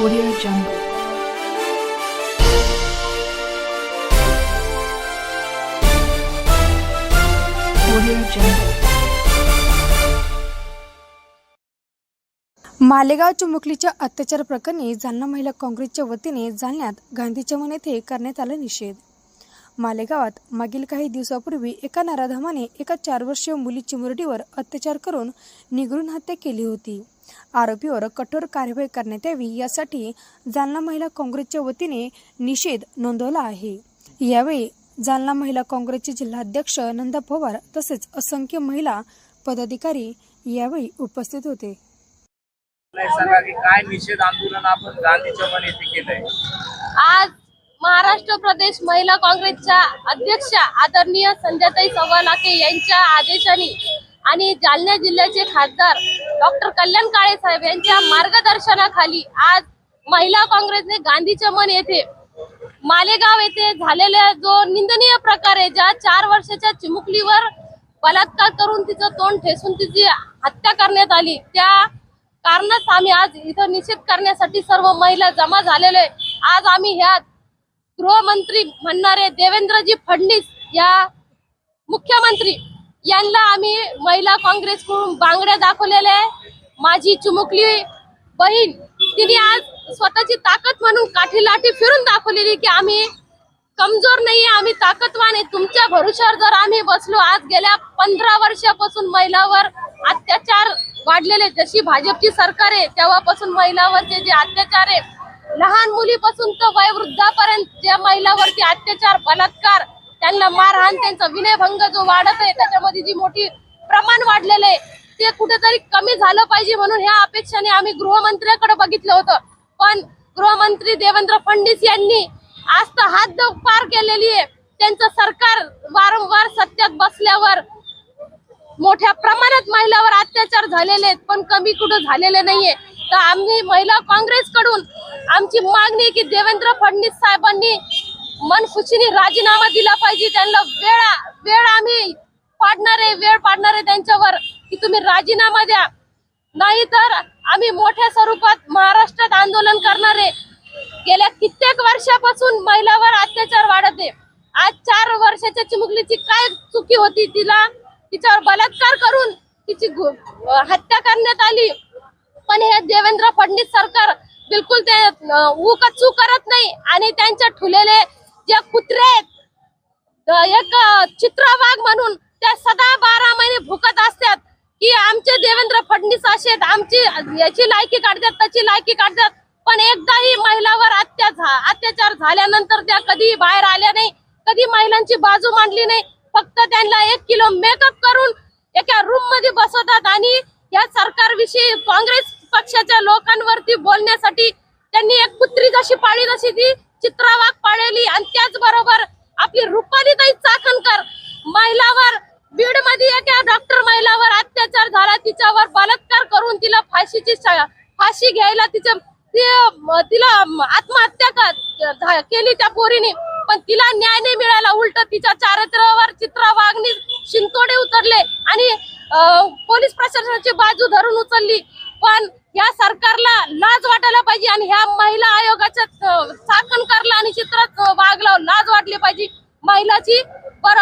Audio Jungle. Audio Jungle. Malegaon चिमुकलीच्या अत्याचार प्रकरणी जालना महिला काँग्रेसच्या वतीने जालन्यात गांधी चमन येथे करण्यात आला निषेध मालेगावात मागील काही दिवसापूर्वी एका नराधामाने एका चार वर्षीय मुली चिमुरडीवर अत्याचार करून निगरून हत्या केली होती आरोपीवर कठोर कारवाई करण्यात यावी यासाठी जालना महिला काँग्रेसच्या वतीने निषेध नोंदवला आहे. यावेळी जालना महिला काँग्रेसचे जिल्हाध्यक्ष नंदा पवार तसेच असंख्य महिला पदाधिकारी यावेळी उपस्थित होते. सांगा की काय निषेध आंदोलन आपण गांधी चमन येथे केलंय? आज महाराष्ट्र प्रदेश महिला काँग्रेसच्या अध्यक्षा आदरणीय संध्याताई सव्वालाके यांच्या आदेशाने आणि जालना जिल्ह्याचे खासदार डॉक्टर कल्याण काळे साहेब यांच्या मार्गदर्शनाखाली आज महिला काँग्रेसने गांधी चमन येथे मालेगाव येथे झालेला जो निंदनीय प्रकार आहे ज्या चार वर्षाच्या चिमुकलीवर बलात्कार करून तिचं तोंड ठेसून तिची हत्या करण्यात आली त्या कारणास आम्ही आज इथं निषेध करण्यासाठी सर्व महिला जमा झालेलो आहे. आज आम्ही ह्या गृहमंत्री म्हणणारे देवेंद्रजी फडणवीस या मुख्यमंत्री यांना आम्ही महिला काँग्रेसकडून बांगड्या दाखवलेल्या आहे. माझी चुमुकली बहीण तिने आज स्वतःची ताकद म्हणून काठी लाठी फिरून दाखवलेली की आम्ही कमजोर नाहीये आम्ही ताकदवान आहे. तुमच्या भरोशावर जर आम्ही बसलो आज गेल्या पंधरा वर्षापासून महिलावर अत्याचार वाढलेले जशी भाजपची सरकार आहे तेव्हापासून महिलावरचे जे अत्याचार आहे लहान मुलीपासून तर वयोवृद्धापर्यंत ज्या महिलावरती अत्याचार बलात् त्यांना मारहाण त्यांचा विनयभंग जो वाढत आहे त्याच्यामध्ये जी मोठी प्रमाण वाढलेलं आहे ते कुठेतरी कमी झालं पाहिजे म्हणून ह्या अपेक्षाने आम्ही गृहमंत्र्याकडे बघितलं होतं. पण गृहमंत्री देवेंद्र फडणवीस यांनी आज तर हात पार केलेली आहे. त्यांचं सरकार वारंवार सत्यात बसल्यावर मोठ्या प्रमाणात महिलावर अत्याचार झालेले आहेत पण कमी कुठं झालेले नाहीये. तर आम्ही महिला काँग्रेसकडून आमची मागणी की देवेंद्र फडणवीस साहेबांनी आपण खुशीने राजीनामा दिला पाहिजे. त्यांना वेळ वेळ आम्ही पाडणार आहे वेळ पाडणार आहे त्यांच्यावर. की तुम्ही राजीनामा द्या. नाही तर आम्ही मोठ्या स्वरूपात महाराष्ट्रात आंदोलन करणार आहे. गेल्या कित्येक वर्षापासून महिलावर अत्याचार वाढत आहे. आज चार वर्षाच्या चिमुकलीची काय चुकी होती तिला? तिच्यावर बलात्कार करून तिची हत्या करण्यात आली. पण हे देवेंद्र फडणवीस सरकार बिलकुल ते उकचू करत नाही. आणि त्यांच्या ठुलेले जे कुत्रे आहेत एक अं, चित्रवाघ म्हणून त्या सदा बारा महिने भुकत असतात की आमचे देवेंद्र फडणवीस असे आहेत, आमची याची लायकी काढतात त्याची लायकी काढतात. पण एकदाही महिलावर अत्याचार अत्याचार झाल्यानंतर त्या कधी बाहेर आल्या नाही कधी महिलांची बाजू मांडली नाही. फक्त त्यांना एक किलो मेकअप करून एका रूममध्ये बसवतात आणि या सरकारविषयी काँग्रेस पक्षाच्या लोकांवरती बोलण्यासाठी त्यांनी एक कुत्री जशी पाळी तशी ती चित्रावाग पाळली आणि त्याचबरोबर आपली रुपालीताई चाकणकर महिलावर बीडमध्ये एका डॉक्टर महिलावर अत्याचार झाला. तिच्यावर बलात्कार करून तिला फाशीची फाशी घ्यायला तिच्या ती- तिला आत्महत्या केली त्या पोरीने. पण तिला न्याय नाही मिळाला. उलट तिच्या चारित्र्यावर चित्रावागनी शिंतोडे उतरले आणि पोलीस प्रशासनाची बाजू धरून उचलली. पण या सरकारला लाज वाटायला पाहिजे आणि ह्या महिला आयोगाच्या अं, आणि चित्रात वागला लाज वाटली पाहिजे. महिलाची पर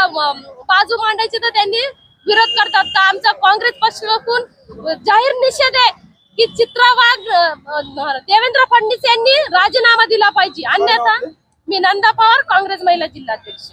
बाजू मांडायची तर त्यांनी विरोध करतात. तर आमचा काँग्रेस पक्षाकडून जाहीर निषेध आहे की चित्रा वाघ देवेंद्र फडणवीस यांनी राजीनामा दिला पाहिजे. अन्यथा मी नंदा पवार काँग्रेस महिला जिल्हाध्यक्ष.